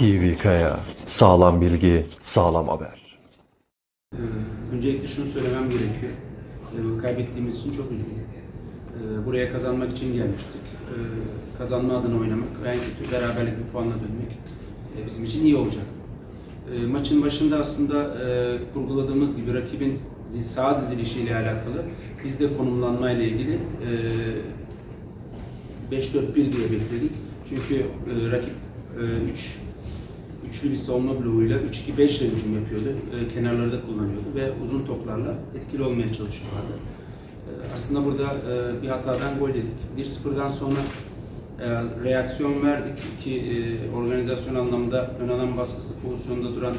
TV Kaya. Sağlam bilgi, sağlam haber. Ee, Öncelikle şunu söylemem gerekiyor. Ee, Kaybettiğimiz için çok üzgünüm. Ee, Buraya kazanmak için gelmiştik. Ee, Kazanma adına oynamak ve en kötü beraberlik bir puanla dönmek e, bizim için iyi olacak. Ee, Maçın başında aslında e, kurguladığımız gibi rakibin sağ dizilişiyle alakalı biz de konumlanmayla ilgili e, 5-4-1 diye bekledik. Çünkü e, rakip 3 üçlü bir savunma bloğuyla 3-2-5 ile hücum yapıyordu. E, kenarları da kullanıyordu ve uzun toplarla etkili olmaya çalışıyorlardı. E, aslında burada e, bir hatadan gol yedik. 1-0'dan sonra e, reaksiyon verdik ki e, organizasyon anlamında ön alan baskısı pozisyonda duran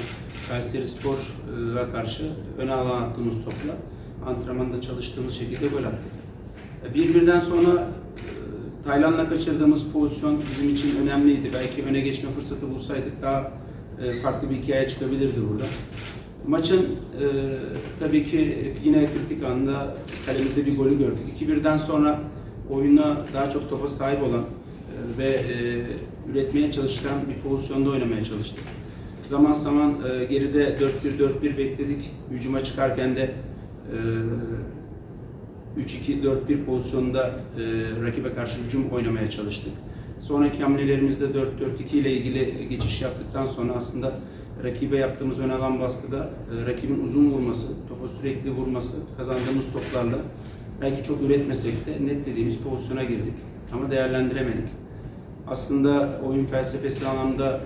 Kayseri Spor'a karşı öne alan attığımız topla antrenmanda çalıştığımız şekilde gol attık. E, Bir birden sonra e, Tayland'la kaçırdığımız pozisyon bizim için önemliydi. Belki öne geçme fırsatı bulsaydık daha e, farklı bir hikaye çıkabilirdi burada. Maçın e, tabii ki yine kritik anda kalemizde bir golü gördük. 2-1'den sonra oyuna daha çok topa sahip olan e, ve e, üretmeye çalışan bir pozisyonda oynamaya çalıştık. Zaman zaman e, geride 4-1-4-1 bekledik. Hücuma çıkarken de e, 3-2-4-1 pozisyonda e, rakibe karşı hücum oynamaya çalıştık. Sonraki hamlelerimizde 4-4-2 ile ilgili geçiş yaptıktan sonra aslında rakibe yaptığımız ön alan baskıda e, rakibin uzun vurması, topa sürekli vurması, kazandığımız toplarla belki çok üretmesek de net dediğimiz pozisyona girdik ama değerlendiremedik. Aslında oyun felsefesi anlamda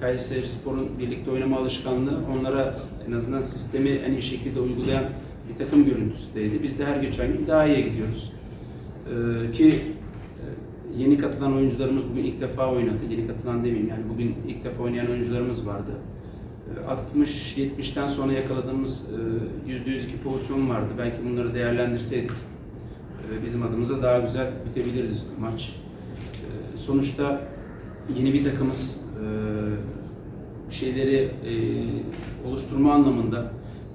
Kayseri Spor'un birlikte oynama alışkanlığı onlara en azından sistemi en iyi şekilde uygulayan bir takım görüntüsüydü. Biz de her geçen gün daha iyiye gidiyoruz. Ee, ki yeni katılan oyuncularımız bugün ilk defa oynadı. Yeni katılan demeyeyim yani bugün ilk defa oynayan oyuncularımız vardı. Ee, 60-70'ten sonra yakaladığımız e, %102 pozisyon vardı. Belki bunları değerlendirseydik e, bizim adımıza daha güzel bitebilirdi maç. E, Sonuçta yeni bir takımız e, bir şeyleri e, oluşturma anlamında,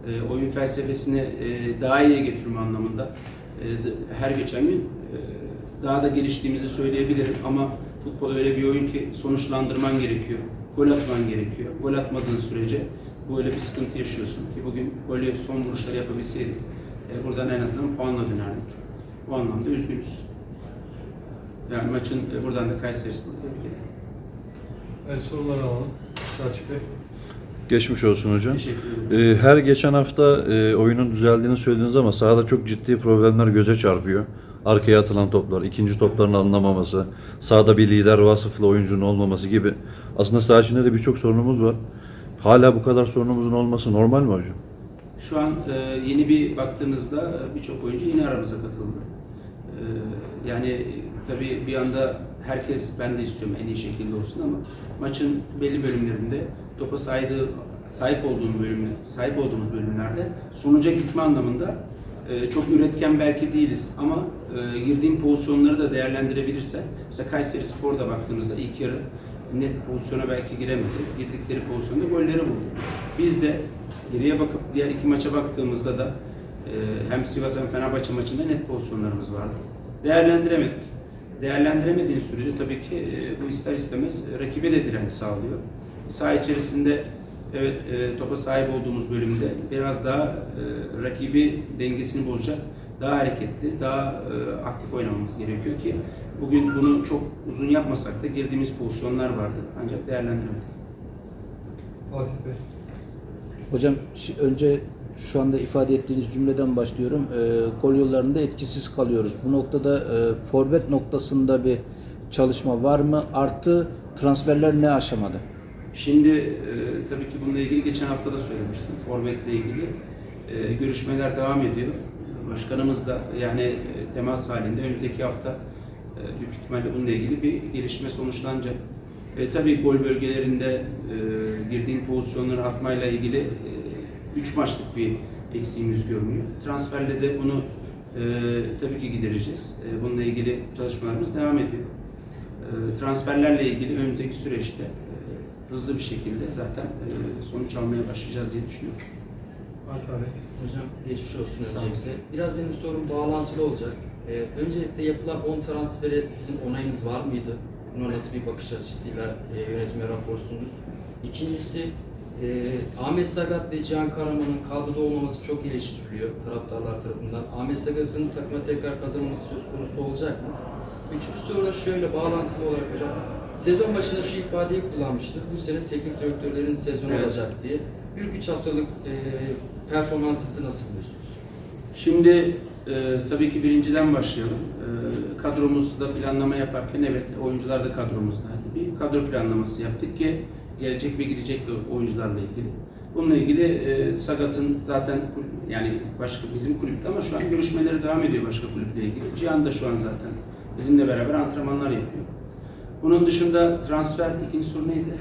e, oyun felsefesini e, daha iyiye getirme anlamında e, her geçen gün e, daha da geliştiğimizi söyleyebilirim ama futbol öyle bir oyun ki sonuçlandırman gerekiyor. Gol atman gerekiyor. Gol atmadığın sürece böyle bir sıkıntı yaşıyorsun ki bugün golü son vuruşları yapabilseydik e, buradan en azından puanla dönerdik. Bu anlamda üzgünüz. Yani maçın e, buradan da Kayseri Spor'u tebrik ederim. Evet soruları alalım. Selçuk Bey. Geçmiş olsun hocam. Teşekkür ederim. Ee, her geçen hafta e, oyunun düzeldiğini söylediniz ama sahada çok ciddi problemler göze çarpıyor. Arkaya atılan toplar, ikinci topların alınamaması, sahada bir lider vasıflı oyuncunun olmaması gibi. Aslında saha içinde de birçok sorunumuz var. Hala bu kadar sorunumuzun olması normal mi hocam? Şu an e, yeni bir baktığınızda e, birçok oyuncu yine aramıza katıldı. E, yani tabii bir anda herkes ben de istiyorum en iyi şekilde olsun ama maçın belli bölümlerinde topa saydığı, sahip olduğum bölüm, sahip olduğumuz bölümlerde sonuca gitme anlamında e, çok üretken belki değiliz ama e, girdiğim pozisyonları da değerlendirebilirse mesela Kayseri Spor'da baktığınızda ilk yarı net pozisyona belki giremedi. Girdikleri pozisyonda golleri buldu. Biz de geriye bakıp diğer iki maça baktığımızda da e, hem Sivas hem Fenerbahçe maçında net pozisyonlarımız vardı. Değerlendiremedik. Değerlendiremediğin sürece tabii ki e, bu ister istemez rakibe de direnç sağlıyor. Saha içerisinde evet e, topa sahip olduğumuz bölümde biraz daha e, rakibi dengesini bozacak, daha hareketli, daha e, aktif oynamamız gerekiyor ki bugün bunu çok uzun yapmasak da girdiğimiz pozisyonlar vardı ancak değerlendiremedik. Fatih Bey. Hocam önce şu anda ifade ettiğiniz cümleden başlıyorum. E, gol yollarında etkisiz kalıyoruz. Bu noktada e, forvet noktasında bir çalışma var mı? Artı transferler ne aşamada? Şimdi e, tabii ki bununla ilgili geçen hafta da söylemiştim. Forvet'le ilgili e, görüşmeler devam ediyor. Başkanımız da yani e, temas halinde önümüzdeki hafta e, büyük ihtimalle bununla ilgili bir gelişme sonuçlanacak. E, tabii gol bölgelerinde e, girdiğim pozisyonları atmayla ilgili 3 maçlık bir eksiğimiz görünüyor. Transferle de bunu e, tabii ki gidereceğiz. E, bununla ilgili çalışmalarımız devam ediyor. E, transferlerle ilgili önümüzdeki süreçte e, hızlı bir şekilde zaten e, sonuç almaya başlayacağız diye düşünüyorum. Alper Bey. Hocam geçmiş olsun Sağ öncelikle. Biraz benim sorum bağlantılı olacak. Ee, öncelikle yapılan 10 transferi sizin onayınız var mıydı? Buna nasıl bir bakış açısıyla e, yönetime rapor sundunuz? İkincisi, e, Ahmet Sagat ve Cihan Karaman'ın kadroda olmaması çok eleştiriliyor taraftarlar tarafından. Ahmet Sagat'ın takıma tekrar kazanılması söz konusu olacak mı? Üçüncü soru da şöyle bağlantılı olarak hocam. Sezon başında şu ifadeyi kullanmıştınız. Bu sene teknik direktörlerin sezonu Evet. olacak diye. Bir üç haftalık e, performansınızı nasıl buluyorsunuz? Şimdi e, tabii ki birinciden başlayalım. E, kadromuzda planlama yaparken evet oyuncular da kadromuzdaydı. Bir kadro planlaması yaptık ki gelecek ve gidecek de oyuncularla ilgili. Bununla ilgili e, Sagat'ın zaten yani başka bizim kulüpte ama şu an görüşmeleri devam ediyor başka kulüple ilgili. Cihan da şu an zaten bizimle beraber antrenmanlar yapıyor. Bunun dışında transfer ikinci soru neydi?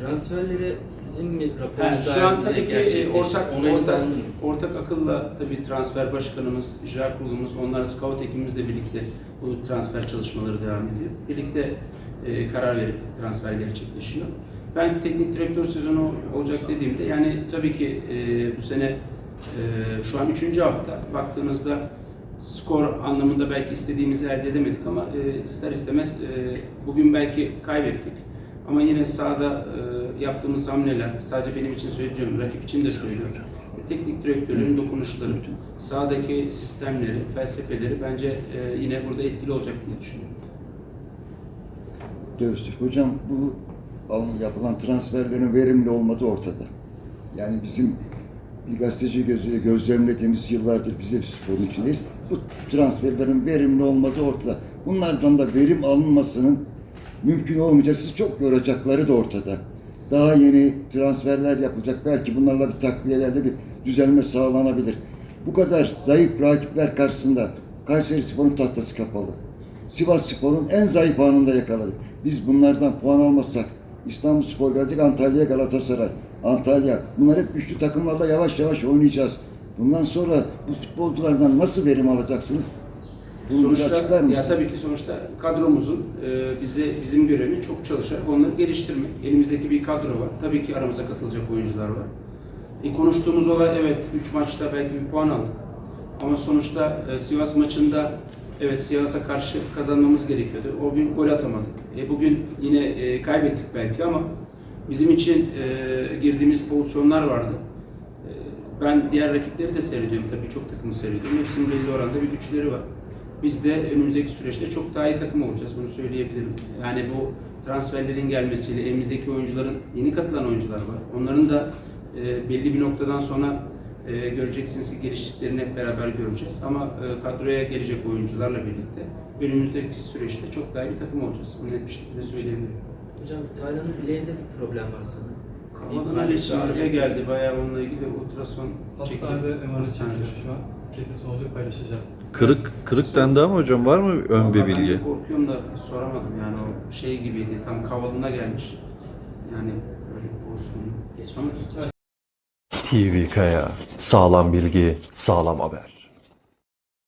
Transferleri sizin mi Yani raporunuzda şu an tabii ki gerçekleşti? ortak ortak, ortak akılla tabii transfer başkanımız, icra kurulumuz, onlar scout ekibimizle birlikte bu transfer çalışmaları devam ediyor. Birlikte e, karar verip transfer gerçekleşiyor. Ben teknik direktör sezonu olacak dediğimde yani tabii ki e, bu sene e, şu an üçüncü hafta baktığınızda skor anlamında belki istediğimizi elde edemedik ama e, ister istemez e, bugün belki kaybettik. Ama yine sahada e, yaptığımız hamleler, sadece benim için söylüyorum, rakip için de söylüyorum. E, teknik direktörün dokunuşları, sahadaki sistemleri, felsefeleri bence e, yine burada etkili olacak diye düşünüyorum. Dövüştük. Hocam bu yapılan transferlerin verimli olmadığı ortada. Yani bizim bir gazeteci gözüyle gözlemlediğimiz yıllardır bize bir sporun içindeyiz. Bu transferlerin verimli olmadığı ortada. Bunlardan da verim alınmasının mümkün olmayacak. Çok yoracakları da ortada. Daha yeni transferler yapılacak. Belki bunlarla bir takviyelerle bir düzelme sağlanabilir. Bu kadar zayıf rakipler karşısında Kayseri Spor'un tahtası kapalı. Sivas Spor'un en zayıf anında yakaladık. Biz bunlardan puan almazsak İstanbul Spor gelecek, Antalya, Galatasaray, Antalya. Bunlar hep güçlü takımlarla yavaş yavaş oynayacağız. Bundan sonra bu futbolculardan nasıl verim alacaksınız? Bunu bir açıklar Sonuçta, ya mısın? tabii ki sonuçta kadromuzun e, bize bizim görevimiz çok çalışarak onları geliştirmek. Elimizdeki bir kadro var. Tabii ki aramıza katılacak oyuncular var. E, konuştuğumuz olay evet 3 maçta belki bir puan aldık. Ama sonuçta e, Sivas maçında evet Sivas'a karşı kazanmamız gerekiyordu. O gün gol atamadık. E, bugün yine e, kaybettik belki ama bizim için e, girdiğimiz pozisyonlar vardı. E, Ben diğer rakipleri de seyrediyorum tabii çok takımı seyrediyorum. Hepsinin belli oranda bir güçleri var. Biz de önümüzdeki süreçte çok daha iyi takım olacağız. Bunu söyleyebilirim. Yani bu transferlerin gelmesiyle elimizdeki oyuncuların yeni katılan oyuncular var. Onların da e, belli bir noktadan sonra e, göreceksiniz ki geliştiklerini hep beraber göreceğiz. Ama e, kadroya gelecek oyuncularla birlikte önümüzdeki süreçte çok daha iyi bir takım olacağız. Bunu net bir şekilde söyleyebilirim. Hocam Taylan'ın bileğinde bir problem var sanırım. Ali ağrıya geldi. Bayağı onunla ilgili ultrason çektik. Hastanede Hastanede. çekiliyor şu an. Kesin sonucu paylaşacağız. Kırık kırık dendi ama hocam var mı ön bir Vallahi ben bilgi? de korkuyorum da soramadım yani o şey gibiydi tam kavalına gelmiş. Yani öyle bir pozisyon. Geçmiş Ama olsun. TV Kaya. Sağlam bilgi, sağlam haber.